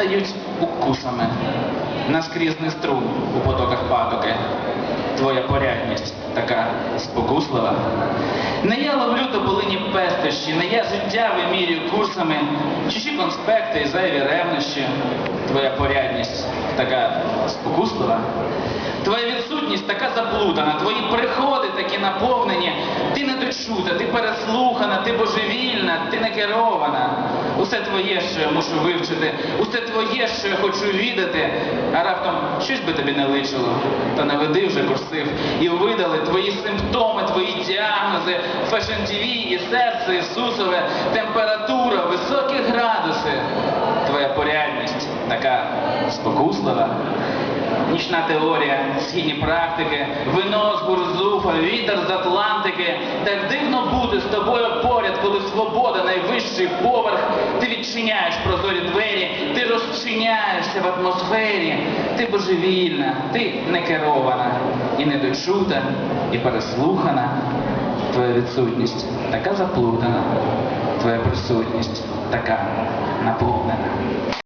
стають укусами, наскрізний струм у потоках патоки. Твоя порядність така спокуслива. Не я ловлю тоболині пестощі, не я життя вимірюю курсами, чужі конспекти і зайві ревнощі. Твоя порядність така спокуслива. Твоя відсутність така заплутана, твої приходи такі наповнені. Ти недочута, ти переслухана, ти божевільна, ти не керована. Усе твоє, що я мушу вивчити, усе твоє, що я хочу відати, а раптом щось би тобі не личило. Та наведи вже курсив і видали твої симптоми, твої діагнози, фешн ТВ і серце Ісусове, температура, високі градуси. Твоя порядність така спокуслива. Нічна теорія, східні практики, вино з Гурзуфа, вітер з Атлантики. Так дивно бути з тобою поряд, коли свобода найвищий поверх. Ти відчиняєш прозорі двері, розчиняєшся в атмосфері. Ти божевільна, ти не керована, і недочута, і переслухана. Твоя відсутність така заплутана, твоя присутність така наповнена.